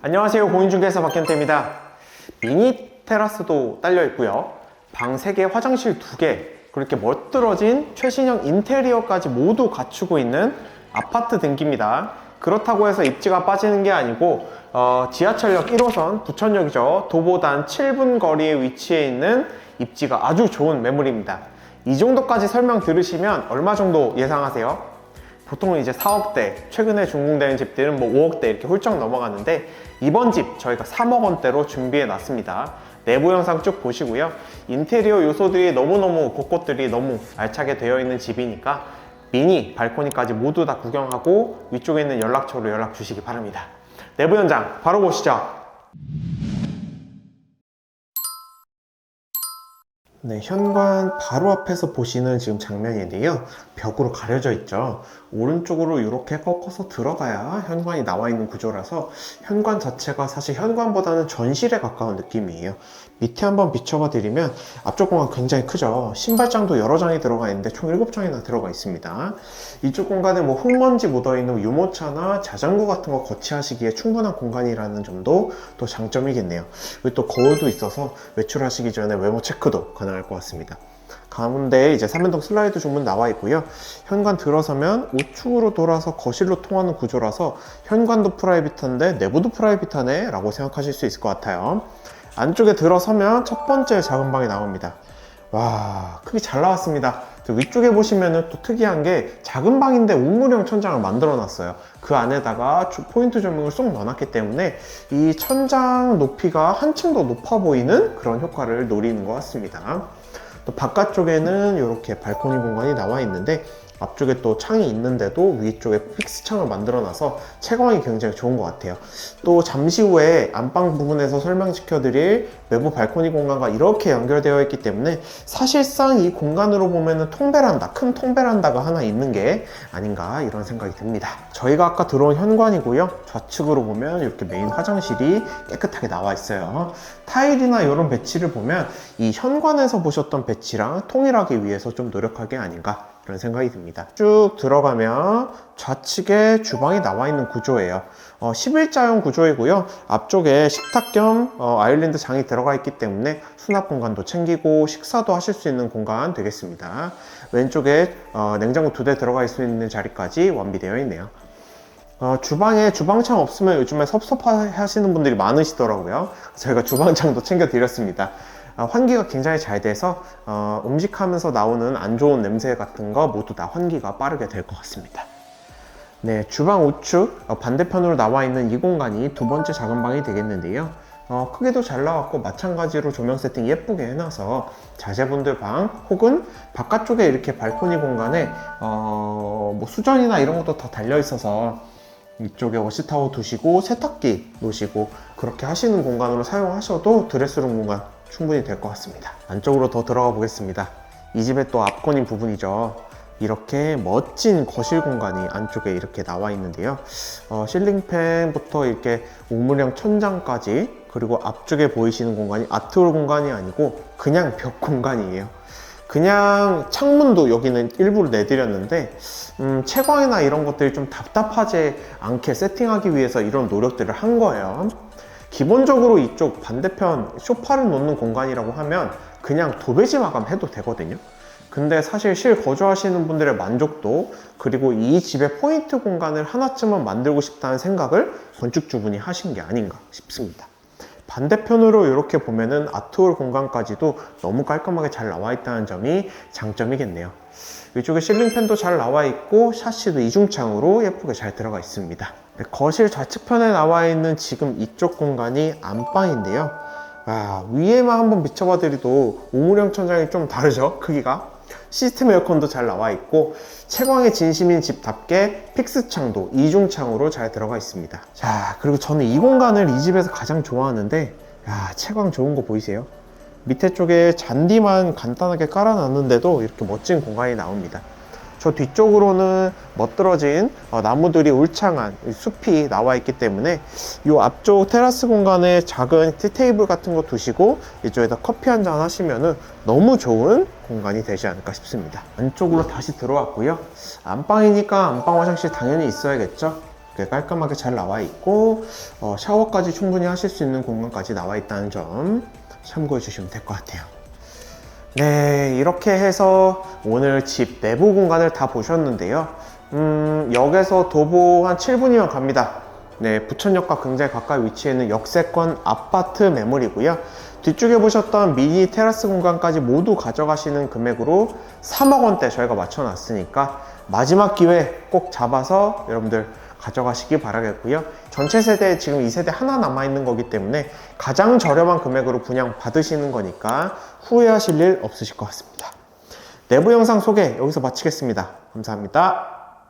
안녕하세요. 공인중개사 박현태입니다. 미니 테라스도 딸려 있고요. 방 3개 화장실 2개 그렇게 멋들어진 최신형 인테리어까지 모두 갖추고 있는 아파트 등기입니다. 그렇다고 해서 입지가 빠지는 게 아니고 어, 지하철역 1호선 부천역이죠. 도보단 7분 거리에 위치해 있는 입지가 아주 좋은 매물입니다. 이 정도까지 설명 들으시면 얼마 정도 예상하세요? 보통은 이제 4억대, 최근에 준공되는 집들은 뭐 5억대 이렇게 훌쩍 넘어가는데 이번 집 저희가 3억 원대로 준비해 놨습니다. 내부 영상 쭉 보시고요. 인테리어 요소들이 너무너무 곳곳들이 너무 알차게 되어 있는 집이니까 미니, 발코니까지 모두 다 구경하고 위쪽에 있는 연락처로 연락 주시기 바랍니다. 내부 현장 바로 보시죠. 네, 현관 바로 앞에서 보시는 지금 장면인데요. 벽으로 가려져 있죠. 오른쪽으로 이렇게 꺾어서 들어가야 현관이 나와 있는 구조라서 현관 자체가 사실 현관보다는 전실에 가까운 느낌이에요. 밑에 한번 비춰봐 드리면 앞쪽 공간 굉장히 크죠. 신발장도 여러 장이 들어가 있는데 총 7장이나 들어가 있습니다. 이쪽 공간에 뭐 흙먼지 묻어있는 유모차나 자전거 같은 거 거치하시기에 충분한 공간이라는 점도 또 장점이겠네요. 그리고 또 거울도 있어서 외출하시기 전에 외모 체크도 가능할 것 같습니다. 가운데 이제 3연동 슬라이드 주문 나와 있고요. 현관 들어서면 우측으로 돌아서 거실로 통하는 구조라서 현관도 프라이빗한데 내부도 프라이빗하네 라고 생각하실 수 있을 것 같아요. 안쪽에 들어서면 첫 번째 작은 방이 나옵니다. 와, 크기 잘 나왔습니다. 저 위쪽에 보시면은 또 특이한 게 작은 방인데 우물형 천장을 만들어 놨어요. 그 안에다가 주- 포인트 조명을 쏙 넣어놨기 때문에 이 천장 높이가 한층 더 높아 보이는 그런 효과를 노리는 것 같습니다. 또 바깥쪽에는 이렇게 발코니 공간이 나와 있는데 앞쪽에 또 창이 있는데도 위쪽에 픽스 창을 만들어 놔서 채광이 굉장히 좋은 것 같아요. 또 잠시 후에 안방 부분에서 설명시켜 드릴 외부 발코니 공간과 이렇게 연결되어 있기 때문에 사실상 이 공간으로 보면은 통베란다, 큰 통베란다가 하나 있는 게 아닌가 이런 생각이 듭니다. 저희가 아까 들어온 현관이고요. 좌측으로 보면 이렇게 메인 화장실이 깨끗하게 나와 있어요. 타일이나 이런 배치를 보면 이 현관에서 보셨던 배치랑 통일하기 위해서 좀 노력한 게 아닌가 그런 생각이 듭니다. 쭉 들어가면 좌측에 주방이 나와 있는 구조예요. 어, 11자형 구조이고요. 앞쪽에 식탁 겸 어, 아일랜드 장이 들어가 있기 때문에 수납 공간도 챙기고 식사도 하실 수 있는 공간 되겠습니다. 왼쪽에 어, 냉장고 두대 있을 수 있는 자리까지 완비되어 있네요. 어, 주방에 주방창 없으면 요즘에 섭섭해 하시는 분들이 많으시더라고요. 저희가 주방창도 챙겨 드렸습니다. 어, 환기가 굉장히 잘 돼서 어, 음식하면서 나오는 안 좋은 냄새 같은 거 모두 다 환기가 빠르게 될 것 같습니다. 네, 주방 우측 어, 반대편으로 나와 있는 이 공간이 두 번째 작은 방이 되겠는데요. 어, 크기도 잘 나왔고 마찬가지로 조명 세팅 예쁘게 해놔서 자제분들 방 혹은 바깥쪽에 이렇게 발코니 공간에 어, 뭐 수전이나 이런 것도 다 달려 있어서 이쪽에 워시타워 두시고 세탁기 놓으시고 그렇게 하시는 공간으로 사용하셔도 드레스룸 공간 충분히 될 것 같습니다. 안쪽으로 더 들어가 보겠습니다. 이 집의 또 앞권인 부분이죠. 이렇게 멋진 거실 공간이 안쪽에 이렇게 나와 있는데요. 어, 실링팬부터 이렇게 우물형 천장까지 그리고 앞쪽에 보이시는 공간이 아트홀 공간이 아니고 그냥 벽 공간이에요. 그냥 창문도 여기는 일부러 내드렸는데 음, 채광이나 이런 것들이 좀 답답하지 않게 세팅하기 위해서 이런 노력들을 한 거예요. 기본적으로 이쪽 반대편 소파를 놓는 공간이라고 하면 그냥 도배지 마감해도 되거든요. 근데 사실 실 거주하시는 분들의 만족도 그리고 이 집의 포인트 공간을 하나쯤은 만들고 싶다는 생각을 건축주분이 하신 게 아닌가 싶습니다. 반대편으로 이렇게 보면은 아트홀 공간까지도 너무 깔끔하게 잘 나와 있다는 점이 장점이겠네요. 이쪽에 실링팬도 잘 나와 있고 샤시도 이중창으로 예쁘게 잘 들어가 있습니다. 네, 거실 좌측편에 나와 있는 지금 이쪽 공간이 안방인데요. 아, 위에만 한번 비춰봐 드려도 우물형 천장이 좀 다르죠? 크기가. 시스템 에어컨도 잘 나와 있고 채광의 진심인 집답게 픽스 창도 이중창으로 잘 들어가 있습니다. 자, 그리고 저는 이 공간을 이 집에서 가장 좋아하는데 야, 채광 좋은 거 보이세요? 밑에 쪽에 잔디만 간단하게 깔아놨는데도 이렇게 멋진 공간이 나옵니다. 저 뒤쪽으로는 멋들어진 어, 나무들이 울창한 이 숲이 나와 있기 때문에 이 앞쪽 테라스 공간에 작은 티테이블 같은 거 두시고 이쪽에다 커피 한 잔 하시면은 너무 좋은 공간이 되지 않을까 싶습니다. 안쪽으로 다시 들어왔고요. 안방이니까 안방 화장실 당연히 있어야겠죠. 깔끔하게 잘 나와 있고 어, 샤워까지 충분히 하실 수 있는 공간까지 나와 있다는 점 참고해 주시면 될 것 같아요. 네, 이렇게 해서 오늘 집 내부 공간을 다 보셨는데요. 음, 역에서 도보 한 7분이면 갑니다. 네, 부천역과 굉장히 가까이 위치해 있는 역세권 아파트 매물이고요. 뒤쪽에 보셨던 미니 테라스 공간까지 모두 가져가시는 금액으로 3억 원대 저희가 맞춰놨으니까 마지막 기회 꼭 잡아서 여러분들 가져가시기 바라겠고요. 전체 세대 지금 2세대 하나 남아있는 거기 때문에 가장 저렴한 금액으로 분양 받으시는 거니까 후회하실 일 없으실 것 같습니다. 내부 영상 소개 여기서 마치겠습니다. 감사합니다.